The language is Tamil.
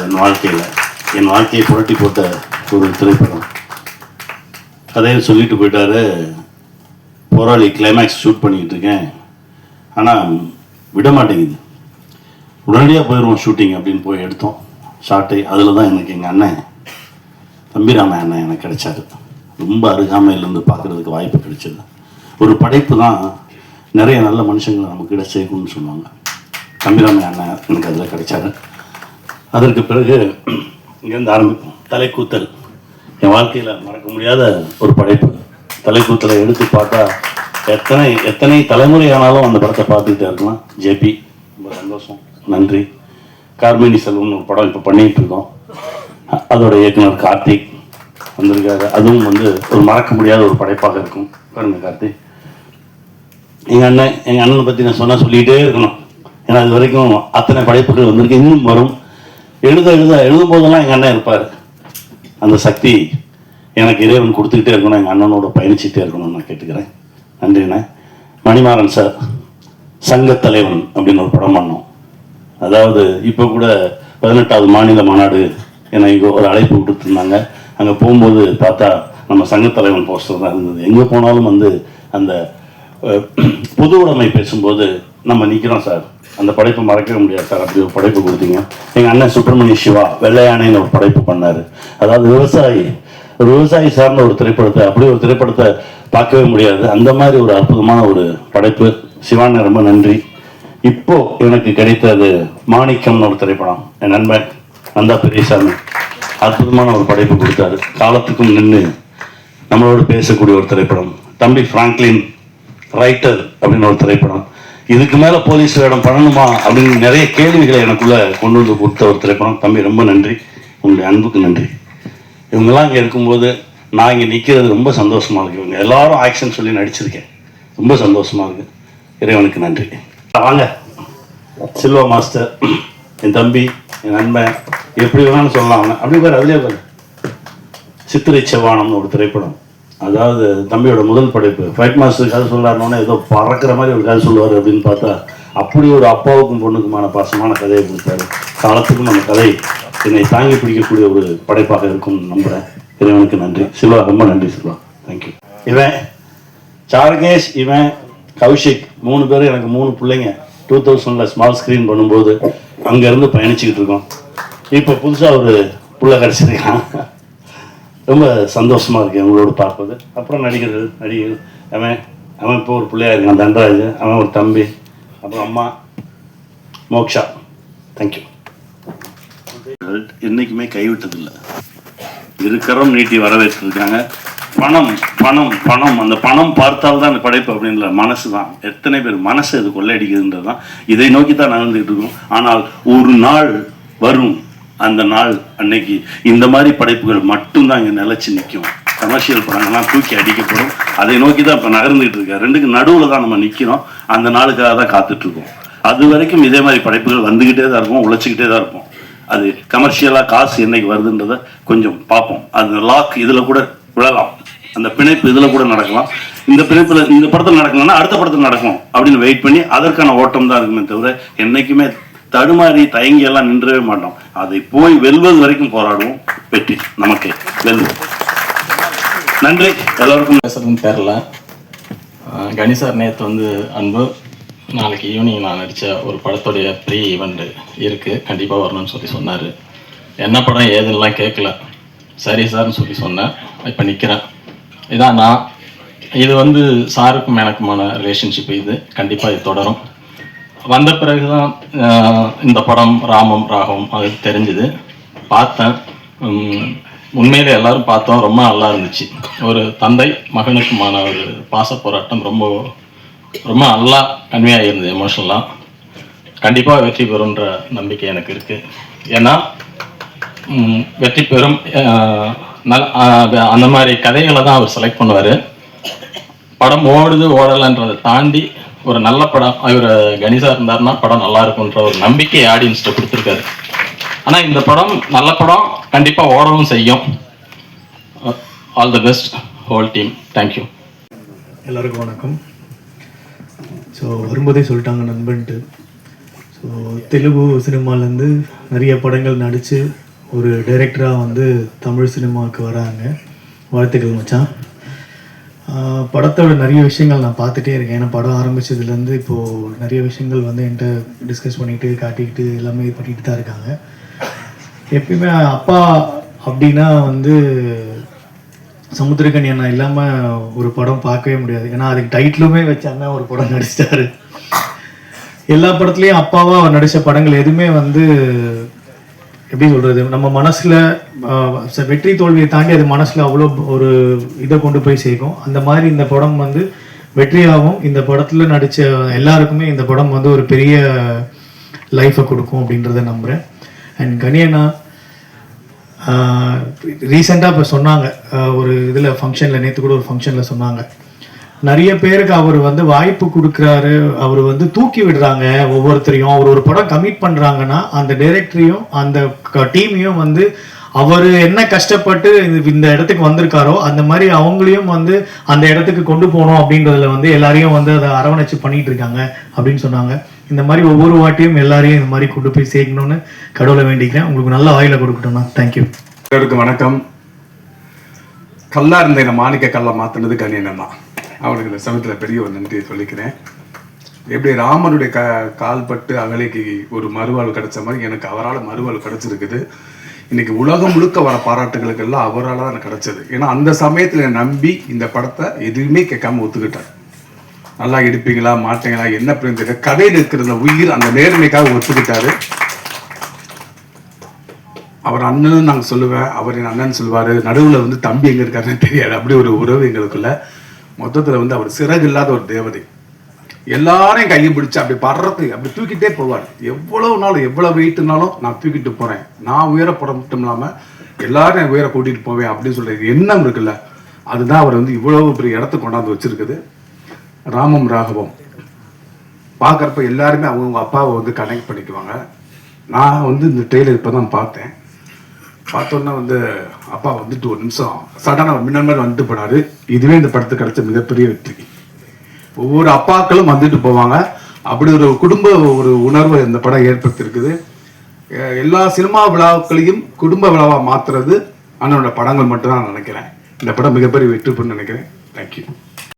என் வாழ்க்கையில் என் வாழ்க்கையை புரட்டி போட்ட ஒரு திரைப்படம். கதையை சொல்லிட்டு போயிட்டாரு. போராளி கிளைமேக்ஸ் ஷூட் பண்ணிக்கிட்டு இருக்கேன். ஆனால் விட மாட்டேங்குது. உடனடியாக போயிடுவோம் ஷூட்டிங் அப்படின்னு போய் எடுத்தோம். ஷார்ட்டை அதில் தான் எனக்கு எங்கள் அண்ணன் தம்பிராம அண்ணன் எனக்கு கிடைச்சாரு. ரொம்ப அருகாமையிலேருந்து பார்க்குறதுக்கு வாய்ப்பு கிடைச்சது. ஒரு படைப்பு தான் நிறைய நல்ல மனுஷங்களை நமக்கு கிட்ட சேர்க்கணும்னு சொல்லுவாங்க. தம்பிராமை அண்ணன் எனக்கு அதில் கிடைச்சாரு. அதற்கு பிறகு இங்கேருந்து ஆரம்பிப்போம் தலைக்கூத்தல். என் வாழ்க்கையில் மறக்க முடியாத ஒரு படைப்பு. தலைக்கூத்தலை எடுத்து பார்த்தா எத்தனை எத்தனை தலைமுறை ஆனாலும் அந்த படத்தை பார்த்துக்கிட்டே இருக்கலாம். ஜேபி ரொம்ப சந்தோஷம். நன்றி. கார்மேனி செல்வம்னு ஒரு படம் இப்போ பண்ணிகிட்டு இருக்கோம். அதோட இயக்குனர் கார்த்திக். வந்திருக்காரு. அதுவும் வந்து ஒரு மறக்க முடியாத ஒரு படைப்பாக இருக்கும். பாருங்க கார்த்தி. எங்கள் அண்ணன் எங்கள் அண்ணனை பற்றி நான் சொன்னால் சொல்லிகிட்டே இருக்கணும். ஏன்னா அது வரைக்கும் அத்தனை படைப்புகள் வந்திருக்கு. இன்னும் வரும். எழுத எழுத எழுதும் போதெல்லாம் எங்கள் அண்ணன் இருப்பார். அந்த சக்தி எனக்கு இறைவன் கொடுத்துக்கிட்டே இருக்கணும். எங்கள் அண்ணனோட பயணிச்சுட்டே இருக்கணும்னு நான் கேட்டுக்கிறேன். நன்றிண்ணே மணிமாறன் சார் சங்கத்தலைவன் அப்படின்னு ஒரு படம் பண்ணோம். அதாவது இப்போ கூட பதினெட்டாவது மாநில மாநாடு என்னை இங்கே ஒரு அழைப்பு விட்டுட்டு இருந்தாங்க. அங்கே போகும்போது பார்த்தா நம்ம சங்கத்தலைவன் போஸ்டர் தான் இருந்தது. எங்கே போனாலும் வந்து அந்த பொது உடைமை பேசும்போது நம்ம நிற்கிறோம் சார். அந்த படைப்பை மறக்கவே முடியாது சார். அப்படி ஒரு படைப்பு கொடுத்தீங்க. எங்கள் அண்ணன் சுப்பிரமணிய சிவா வெள்ளையானைன்னு ஒரு படைப்பு பண்ணார். அதாவது விவசாயி ஒரு விவசாயி சார்ந்த ஒரு திரைப்படத்தை அப்படி ஒரு திரைப்படத்தை பார்க்கவே முடியாது. அந்த மாதிரி ஒரு அற்புதமான ஒரு படைப்பு. சிவான ரொம்ப நன்றி. இப்போ எனக்கு கிடைத்தது மாணிக்கம்னு ஒரு திரைப்படம். என் நண்பன் நந்தா பெரியசாமி. அற்புதமான ஒரு படைப்பு கொடுத்தாரு. காலத்துக்கும் நின்று நம்மளோட பேசக்கூடிய ஒரு திரைப்படம். தம்பி பிராங்க்லின் ரைட்டர் அப்படின்னு ஒரு திரைப்படம். இதுக்கு மேல போலீஸ் வேடம் பண்ணணுமா அப்படின்னு நிறைய கேள்விகளை எனக்குள்ள கொண்டு வந்து கொடுத்த ஒரு திரைப்படம். தம்பி ரொம்ப நன்றி. உங்களுடைய அன்புக்கு நன்றி. இவங்கெல்லாம் இங்கே இருக்கும்போது நான் இங்கே நிற்கிறது ரொம்ப சந்தோஷமாக இருக்கு. இவங்க எல்லாரும் ஆக்ஷன் சொல்லி நடிச்சிருக்கேன். ரொம்ப சந்தோஷமாக இருக்கு. இறைவனுக்கு நன்றி. வாங்க. சில்வா மாஸ்டர் என் தம்பி என் நண்பன் எப்படி வேணாலும் சொல்லலாம். அவனை அப்படி பாரு அதுலேயே பாரு. சித்திரை செவ்வானம்னு ஒரு திரைப்படம். அதாவது தம்பியோட முதல் படைப்பு. ஃபைட் மாஸ்டர் கதை சொல்றாருனோடனே ஏதோ பறக்கிற மாதிரி ஒரு கதை சொல்லுவார் அப்படின்னு பார்த்தா அப்படி ஒரு அப்பாவுக்கும் பொண்ணுக்குமான பாசமான கதையை கொடுத்தாரு. காலத்துக்கும் அந்த கதை என்னை தாங்கி பிடிக்கக்கூடிய ஒரு படைப்பாக இருக்கும் நம்புறேன். இறைவனுக்கு நன்றி. சில்வா ரொம்ப நன்றி சில்வா. தேங்க்யூ இவன் சார்கேஷ் இவன் கௌஷிக் மூணு பேரும் எனக்கு மூணு பிள்ளைங்க. டூ தௌசண்டில் ஸ்மால் ஸ்க்ரீன் பண்ணும்போது அங்கேருந்து பயணிச்சுக்கிட்டு இருக்கோம். இப்போ புதுசாக ஒரு புள்ள கிடச்சிருக்கான். ரொம்ப சந்தோஷமாக இருக்குது உங்களோட பார்ப்பது. அப்புறம் நடிகர்கள் நடிகர்கள் அவன் அவன் இப்போ ஒரு பிள்ளையாக இருக்கான் தண்டராஜ் அவன் ஒரு தம்பி அப்புறம் அம்மா மோக்ஷா. தேங்க்யூ என்றைக்குமே கைவிட்டதில்லை. இருக்கிறோம் நீட்டி வரவேற்றிருக்காங்க. பணம் பணம் பணம். அந்த பணம் பார்த்தால் தான் அந்த படைப்பு அப்படின்ற மனசு தான். எத்தனை பேர் மனசு அது கொள்ளையடிக்குதுன்றது தான் இதை நோக்கி தான் நடந்துகிட்டு இருக்கோம். ஆனால் ஒரு நாள் வரும். அந்த நாள் அன்னைக்கு இந்த மாதிரி படைப்புகள் மட்டும்தான் இங்கே நிலச்சி நிற்கும். கமர்ஷியல் படங்கள்லாம் தூக்கி அடிக்கப்படும். அதை நோக்கி தான் இப்போ நகர்ந்துகிட்டு இருக்கேன் ரெண்டுக்கு நடுவில் தான் நம்ம நிற்கிறோம் அந்த நாளுக்காக தான் காத்துட்ருக்கோம் அது வரைக்கும் இதே மாதிரி படைப்புகள் வந்துக்கிட்டே தான் இருக்கும். உழைச்சிக்கிட்டே தான் இருப்போம். அது கமர்ஷியலாக காசு என்னைக்கு வருதுன்றத கொஞ்சம் பார்ப்போம். அந்த லாக் இதில் கூட விழலாம் அந்த பிணைப்பு இதில் கூட நடக்கலாம். இந்த பிணைப்பில் இந்த படத்தில் நடக்கணும்னா அடுத்த படத்தில் நடக்கும் அப்படின்னு வெயிட் பண்ணி அதற்கான ஓட்டம் தான் இருக்குமே தவிர என்னைக்குமே தடுமாறி தயங்கி எல்லாம் நின்றவே மாட்டோம். அதை போய் வெல்வது வரைக்கும் போராடுவோம். வெற்றி நமக்கு. வெல்வோம் நன்றி. எல்லாருக்கும் பேசுறதுன்னு தெரில ஆஹ் கணி சார் நேற்று வந்து அன்பு நாளைக்கு ஈவினிங் நான் நடித்த ஒரு படத்துடைய ப்ரீ ஈவெண்ட் இருக்குது கண்டிப்பாக வரணும்னு சொல்லி சொன்னார். என்ன படம் ஏதுன்னெலாம் கேட்கல சரி சார்னு சொல்லி சொன்னேன். இப்போ நிற்கிறேன் இதான் நான் இது வந்து சாருக்கும் எனக்குமான ரிலேஷன்ஷிப் இது. கண்டிப்பாக இது தொடரும். வந்த பிறகு தான் இந்த படம் ராமம் ராகம் அது தெரிஞ்சுது. பார்த்தேன். உம், உண்மையிலே எல்லாரும் பார்த்தோம். ரொம்ப நல்லா இருந்துச்சு. ஒரு தந்தை மகனுக்குமான ஒரு பாச போராட்டம் ரொம்ப ரொம்ப நல்லா கன்வே ஆகிருந்தது எமோஷனலாக கண்டிப்பாக வெற்றி பெறும்ன்ற நம்பிக்கை எனக்கு இருக்குது ஏன்னா வெற்றி பெறும் அந்த மாதிரி கதைகளை தான் அவர் செலக்ட் பண்ணுவார். படம் ஓடுது ஓடலைன்றதை தாண்டி ஒரு நல்ல படம் இவர் கணிசா இருந்தாருன்னா படம் நல்லா இருக்கும்ன்ற ஒரு நம்பிக்கை ஆடியன்ஸ்ட்டு கொடுத்துருக்காரு. ஆனால் இந்த படம் நல்ல படம் கண்டிப்பாக ஓடவும் செய்யும். All the best whole team thank you எல்லாருக்கும் வணக்கம். ஸோ வரும்போதே சொல்லிட்டாங்க நண்பன்ட்டு. ஸோ தெலுங்கு சினிமாலேருந்து நிறைய படங்கள் நடித்து ஒரு டைரக்டராக வந்து தமிழ் சினிமாவுக்கு வராங்க. வாழ்த்துக்கள் மச்சான். படத்தோட நிறைய விஷயங்கள் நான் பார்த்துட்டே இருக்கேன். ஏன்னா படம் ஆரம்பிச்சதுலேருந்து இப்போது நிறைய விஷயங்கள் வந்து என்கிட்ட டிஸ்கஸ் பண்ணிக்கிட்டு காட்டிக்கிட்டு எல்லாமே இது பண்ணிட்டு தான் இருக்காங்க. எப்பயுமே அப்பா அப்படின்னா வந்து சமுத்திரக்கனி அண்ணா இல்லாமல் ஒரு படம் பார்க்கவே முடியாது. ஏன்னா அதுக்கு டைட்டிலுமே வச்சாங்க அண்ணா ஒரு படம் நடிச்சிட்டாரு. எல்லா படத்துலேயும் அப்பாவாக அவர் நடித்த படங்கள் எதுவுமே வந்து எப்படி சொல்றது நம்ம மனசுல வெற்றி தோல்வியை தாண்டி அது மனசுல அவ்வளோ ஒரு இதை கொண்டு போய் சேர்க்கும். அந்த மாதிரி இந்த படம் வந்து வெற்றியாகவும் இந்த படத்துல நடிச்ச எல்லாருக்குமே இந்த படம் வந்து ஒரு பெரிய லைஃபை கொடுக்கும் அப்படின்றத நம்புறேன். அண்ட் கனியண்ணா ரீசெண்டாக இப்போ சொன்னாங்க ஒரு இதில் ஃபங்க்ஷனில் நேற்று கூட ஒரு ஃபங்க்ஷனில் சொன்னாங்க. நிறைய பேருக்கு அவர் வந்து வாய்ப்பு கொடுக்குறாரு அவர் வந்து தூக்கி விடுறாங்க ஒவ்வொருத்தரையும். அவர் ஒரு படம் கமிட் பண்ணுறாங்கன்னா அந்த டைரக்டரையும் அந்த டீமையும் வந்து அவர் என்ன கஷ்டப்பட்டு இந்த- இடத்துக்கு வந்திருக்காரோ அந்த மாதிரி அவங்களையும் வந்து அந்த இடத்துக்கு கொண்டு போகணும் அப்படின்றதுல வந்து எல்லாரையும் வந்து அதை அரவணைச்சு பண்ணிட்டு இருக்காங்க அப்படின்னு சொன்னாங்க. இந்த மாதிரி ஒவ்வொரு வாட்டியும் எல்லாரையும் இந்த மாதிரி கொண்டு போய் சேர்க்கணும்னு கடவுளை வேண்டிக்கிறேன். உங்களுக்கு நல்ல வாயில கொடுக்கட்டும்ண்ணா. தேங்க்யூ வணக்கம். கல்லா இருந்த மாணிக்க கல்லை மாத்தினது கணியன் தான் அவனுக்கு இந்த சமயத்தில் பெரிய ஒரு நன்றியை சொல்லிக்கிறேன். எப்படி ராமனுடைய க கால்பட்டு அகலைக்கு ஒரு மறுவாழ்வு கிடைச்ச மாதிரி எனக்கு அவரால் மறுவாழ்வு கிடைச்சிருக்குது. இன்னைக்கு உலகம் முழுக்க வர பாராட்டுகளுக்கு எல்லாம் அவரால் தான் எனக்கு கிடைச்சது. ஏன்னா அந்த சமயத்தில் என்னை நம்பி இந்த படத்தை எதுவுமே கேட்காம ஒத்துக்கிட்டார் நல்லா எடுப்பீங்களா மாட்டீங்களா என்ன புரிஞ்சு கதையில் இருக்கிற உயிர் அந்த நேர்மைக்காக ஒத்துக்கிட்டாரு. அவர் அண்ணன் நாங்கள் சொல்லுவேன் அவர் என் அண்ணன் சொல்லுவார் நடுவில் வந்து தம்பி எங்கே இருக்காருன்னு தெரியாது. அப்படி ஒரு உறவு எங்களுக்குள்ள. மொத்தத்தில் வந்து அவர் சிறகு இல்லாத ஒரு தேவதை. எல்லாரையும் கையை பிடிச்சு அப்படி படுறது அப்படி தூக்கிட்டே போவார். எவ்வளவு நாளும் எவ்வளோ வெயிட்டுனாலும் நான் தூக்கிட்டு போகிறேன் நான் உயரப்பட மட்டும் இல்லாமல் எல்லாரும் என் உயர கூட்டிகிட்டு போவேன் அப்படின்னு சொல்லி எண்ணம் இருக்குல்ல. அதுதான் அவர் வந்து இவ்வளவு பெரிய இடத்த கொண்டாந்து வச்சிருக்குது. ராமம் ராகவம். பார்க்குறப்ப எல்லாருமே அவங்கவுங்க அப்பாவை வந்து கனெக்ட் பண்ணிக்குவாங்க. நான் வந்து இந்த ட்ரெயிலர் இப்போ தான் பார்த்தேன். பார்த்தோன்னே வந்து அப்பா வந்துட்டு ஒரு நிமிஷம் சடனாக மின்னல் மாதிரி வந்துட்டு போனாரு. இதுவே இந்த படத்துக்கு கிடைச்ச மிகப்பெரிய வெற்றி. ஒவ்வொரு அப்பாக்களும் வந்துட்டு போவாங்க. அப்படி ஒரு குடும்ப ஒரு உணர்வை இந்த படம் ஏற்படுத்தியிருக்குது. எல்லா சினிமா விழாக்களையும் குடும்ப விழாவாக மாத்துறது அண்ணனோட படங்கள் மட்டும்தான் நான் நினைக்கிறேன். இந்த படம் மிகப்பெரிய வெற்றி பெறும்னு நினைக்கிறேன். தேங்க்யூ